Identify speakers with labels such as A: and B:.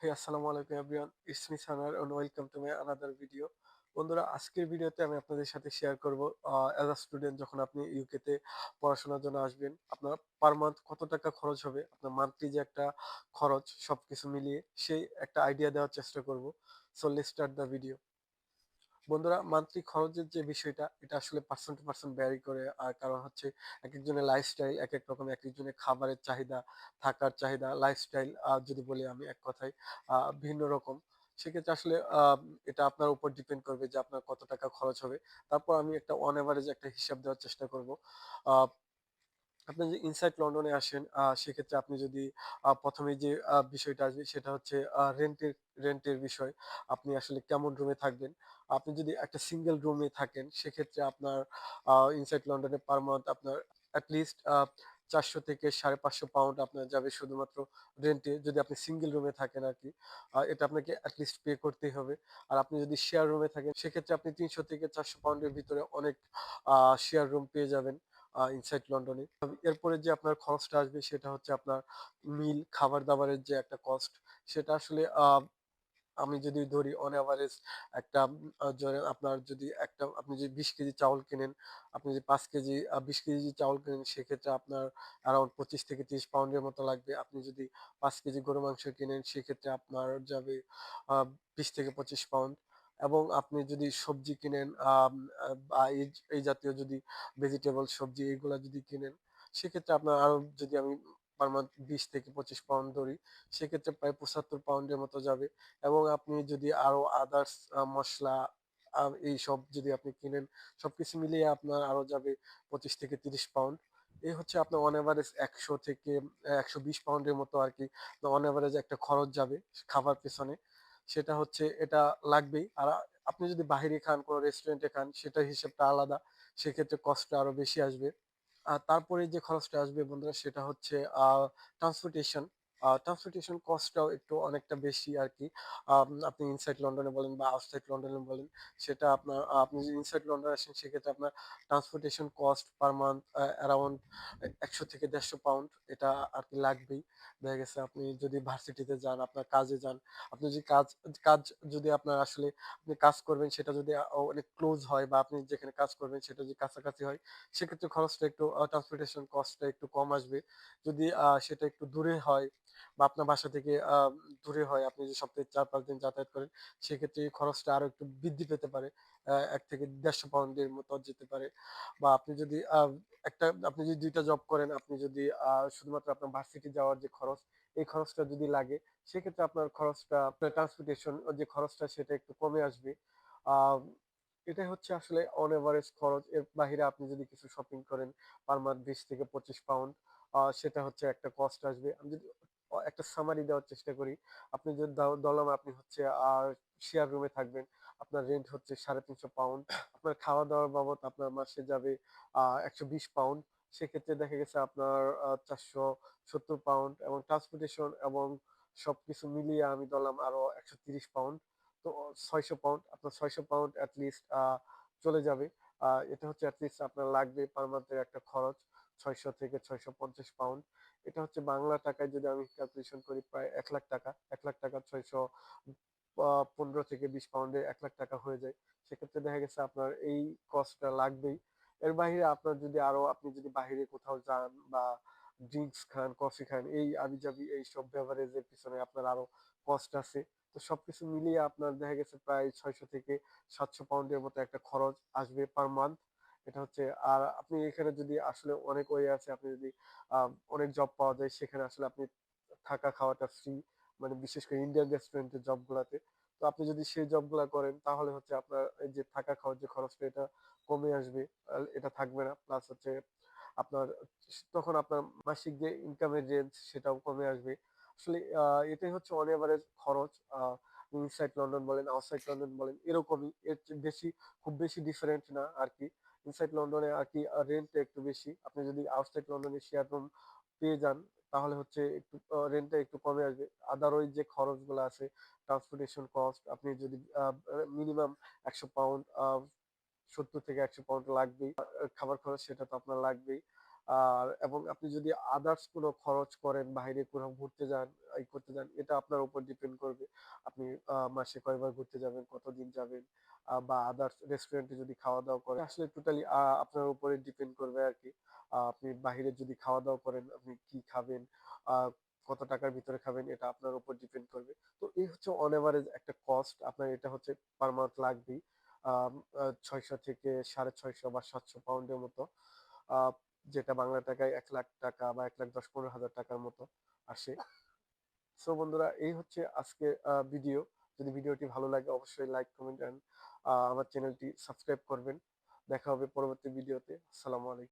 A: হে আসসালামু আলাইকুম everyone it's me Sanar and welcome to my another video বন্ধুরা, আজকের ভিডিওতে আমি আপনাদের সাথে শেয়ার করব অ্যাজ আ স্টুডেন্ট যখন আপনি ইউকেতে পড়াশোনার জন্য আসবেন, আপনার পার মান্থ কত টাকা খরচ হবে, আপনার মান্থলি যে একটা খরচ সবকিছু মিলিয়ে সেই একটা আইডিয়া দেওয়ার চেষ্টা করব। So let's start the video বন্ধুরা মান্থলি খরচের যে বিষয়টা, এটা আসলে পার্সন টু পার্সন ভ্যারি করে। আর কারণ হচ্ছে এক একজনের লাইফস্টাইল এক এক রকম এক একজনের খাবারের চাহিদা, থাকার চাহিদা লাইফস্টাইল যদি বলি আমি এক কথায় ভিন্ন রকম। সেক্ষেত্রে আসলে এটা আপনার উপর ডিপেন্ড করবে যে আপনার কত টাকা খরচ হবে। তারপর আমি একটা অন এভারেজ একটা হিসাব দেওয়ার চেষ্টা করব। আপনি যে ইনসাইড লন্ডনে আসেন সেক্ষেত্রে আপনি যদি প্রথমে যে বিষয়টা আসবে, সেটা হচ্ছে রেন্টের রেন্টের বিষয়। আপনি আসলে কেমন রুমে থাকবেন? আপনি যদি একটা সিঙ্গেল রুমে থাকেন, সেক্ষেত্রে আপনার ইনসাইড লন্ডনে পার মান্থ আপনার অ্যাটলিস্ট চারশো থেকে সাড়ে পাঁচশো পাউন্ড আপনার যাবে শুধুমাত্র রেন্টে যদি আপনি সিঙ্গেল রুমে থাকেন আর কি এটা আপনাকে অ্যাটলিস্ট পে করতেই হবে। আর আপনি যদি শেয়ার রুমে থাকেন, সেক্ষেত্রে আপনি তিনশো থেকে চারশো পাউন্ডের ভিতরে অনেক শেয়ার রুম পেয়ে যাবেন ইনসাইড লন্ডনে এরপরে যে আপনার খরচটা আসবে, সেটা হচ্ছে আপনার মিল খাবার দাবারের যে একটা কস্ট সেটা আসলে আমি যদি ধরি অন অ্যাভারেজ একটা আপনার যদি একটা, আপনি যদি বিশ কেজি চাউল কিনেন, আপনি যদি পাঁচ কেজি বিশ কেজি চাউল কিনেন, সেক্ষেত্রে আপনার অ্যারাউন্ড পঁচিশ থেকে তিরিশ পাউন্ডের মতো লাগবে। আপনি যদি পাঁচ কেজি গরু মাংস কিনেন, সেক্ষেত্রে আপনার যাবে বিশ থেকে পঁচিশ পাউন্ড এবং আপনি যদি সবজি কিনেন এই জাতীয় যদি ভেজিটেবল সবজি, এগুলা যদি কিনেন, সেক্ষেত্রে আপনার আরও যদি আমি পার মান্থ বিশ থেকে পঁচিশ পাউন্ড ধরি সেক্ষেত্রে প্রায় পঁচাত্তর পাউন্ডের মতো যাবে। এবং আপনি যদি আরও আদার্স মশলা এই সব যদি আপনি কিনেন সব কিছু মিলিয়ে আপনার আরও যাবে পঁচিশ থেকে তিরিশ পাউন্ড এই হচ্ছে আপনার অন এভারেজ একশো থেকে একশো বিশ পাউন্ডের মতো আর কি অন এভারেজ একটা খরচ যাবে খাবার পেছনে। সেটা হচ্ছে, এটা লাগবেই। আর আপনি যদি বাইরে খান, কোনো রেস্টুরেন্টে খান, সেটার হিসেবটা আলাদা। সেক্ষেত্রে কস্টটা আরও বেশি আসবে। তারপরে যে খরচটা আসবে বন্ধুরা সেটা হচ্ছে আহ ট্রান্সপোর্টেশন ট্রান্সপোর্টেশন কস্টটাও একটু অনেকটা বেশি আর কি আপনি ইনসাইড লন্ডনে বলেন বা আউটসাইড লন্ডনে বলেন, সেটা আপনার, আপনি যদি ইনসাইড লন্ডন আসেন, সেক্ষেত্রে আপনার transportation cost per month around একশো থেকে দেড়শো পাউন্ড এটা আর কি লাগবেই। দেখা গেছে আপনি যদি ভার্সিটিতে যান, আপনার কাজে যান, আপনি যদি কাজ কাজ যদি আপনার আসলে আপনি কাজ করবেন, সেটা যদি অনেক ক্লোজ হয় বা আপনি যেখানে কাজ করবেন, সেটা যদি কাছাকাছি হয়, সেক্ষেত্রে খরচটা একটু ট্রান্সপোর্টেশন কস্টটা একটু কম আসবে। যদি সেটা একটু দূরে হয় বা আপনার বাসা থেকে দূরে হয়, আপনি যদি সপ্তাহে চার পাঁচ দিন যাতায়াত করেন, সেক্ষেত্রে এই খরচটা আরও একটু বৃদ্ধি পেতে পারে। এক থেকে দেড়শো পাউন্ডের মতো যেতে পারে। বা আপনি যদি একটা, আপনি যদি দুইটা জব করেন, আপনি যদি শুধুমাত্র আপনার ভার্সিটি যাওয়ার যে খরচ, এই খরচটা যদি লাগে, সেক্ষেত্রে আপনার খরচটা, আপনার ট্রান্সপোর্টেশন যে খরচটা, সেটা একটু কমে আসবে। এটাই হচ্ছে আসলে অন এভারেজ খরচ। এর বাহিরে আপনি যদি কিছু শপিং করেন পার মান্থ বিশ থেকে পঁচিশ পাউন্ড সেটা হচ্ছে একটা কস্ট আসবে। আমি যদি একটা সামারি দেওয়ার চেষ্টা করি। আপনি যদি ধরলাম আপনি হচ্ছে আর শেয়ার রুমে থাকবেন, আপনার রেন্ট হচ্ছে সাড়ে তিনশো পাউন্ড আপনার খাওয়া দাওয়ার বাবদ আপনার মাসে যাবে একশো বিশ পাউন্ড সেক্ষেত্রে দেখা গেছে আপনার চারশো সত্তর পাউন্ড এবং ট্রান্সপোর্টেশন এবং সবকিছু মিলিয়ে আমি ধরলাম আরও একশো তিরিশ পাউন্ড তো ছয়শো পাউন্ড আপনার ছয়শো পাউন্ড অ্যাটলিস্ট চলে যাবে। এটা হচ্ছে অ্যাটলিস্ট আপনার লাগবে পার মান্থের একটা খরচ। ছয়শো থেকে ছয়শো পঞ্চাশ পাউন্ড এটা হচ্ছে বাংলা টাকায় যদি আমি ক্যালকুলেশন করি প্রায় এক লাখ টাকা, এক লাখ টাকা ছয়শো পনেরো থেকে বিশ পাউন্ডে এক লাখ টাকা হয়ে যায়। সেক্ষেত্রে দেখা গেছে আপনার এই কস্টটা লাগবেই। এর বাইরে আপনার যদি আরও, আপনি যদি বাইরে কোথাও যান বা ড্রিঙ্কস খান কফি খান, এই আবি জাবি এই সব বেভারেজের পিছনে আপনার আরও কস্ট আছে। তো সবকিছু মিলিয়ে আপনার দেখা গেছে প্রায় ছয়শো থেকে সাতশো পাউন্ডের মতো একটা খরচ আসবে পার মান্থ এটা হচ্ছে, আর আপনি এখানে যদি আসলে অনেক ওয়ে আছে, আপনি যদি অনেক জব পাওয়া যায়, সেখানে আসলে আপনি থাকা খাওয়াটা ফ্রি মানে বিশেষ করে ইন্ডিয়ান রেস্টুরেন্টের জব গুলাতে। তো আপনি যদি সেই জবগুলা করেন, তাহলে হচ্ছে আপনার যে থাকা খাওয়ার যে খরচটা, এটা কমে আসবে এটা থাকবে না। প্লাস হচ্ছে আপনার, তখন আপনার মাসিক যে ইনকামের রেঞ্জ সেটাও কমে আসবে। আসলে এটাই হচ্ছে অন খরচ ইনসাইড লন্ডন বলেন আউটসাইড লন্ডন বলেন, এরকমই। এর বেশি, খুব বেশি ডিফারেন্ট না আর কি ইনসাইড লন্ডনে আর কি রেন্টটা একটু বেশি। আপনি যদি আউটসাইড লন্ডনে শেয়ার রুম পেয়ে যান, তাহলে হচ্ছে একটু রেন্টটা একটু কমে আসবে। আদারওয়াইজ যে খরচগুলো আছে ট্রান্সপোর্টেশন কস্ট আপনি যদি মিনিমাম একশো পাউন্ড সত্তর থেকে একশো পাউন্ড লাগবেই। খাবার খরচ সেটা তো আপনার লাগবেই। আর, এবং আপনি যদি আদার্স কোনো খরচ করেন, বাইরে কোথাও ঘুরতে যান, এই করতে যান, এটা আপনার উপর ডিপেন্ড করবে। আপনি মাসে কয়বার ঘুরতে যাবেন, কতদিন যাবেন বা আদার্স রেস্টুরেন্টে যদি খাওয়া দাওয়া করেন, আসলে টোটালি আপনার উপরে ডিপেন্ড করবে আর কি। আপনি বাইরে যদি খাওয়া দাওয়া করেন, আপনি কি খাবেন কত টাকার ভিতরে খাবেন, এটা আপনার উপর ডিপেন্ড করবে। তো এই হচ্ছে অন এভারেজ একটা কস্ট আপনার এটা হচ্ছে পার মান্থ লাগবেই ছয়শো থেকে সাড়ে ছয়শো বা সাতশো পাউন্ডের মতো। যেটা বাংলা টাকায় এক লাখ টাকা বা এক লাখ দশ পনেরো হাজার টাকার মতো আসে। সো বন্ধুরা, এই হচ্ছে আজকে ভিডিও যদি ভিডিওটি ভালো লাগে, অবশ্যই লাইক কমেন্ট অ্যান্ড আমার চ্যানেলটি সাবস্ক্রাইব করবেন। দেখা হবে পরবর্তী ভিডিওতে আসসালামু আলাইকুম।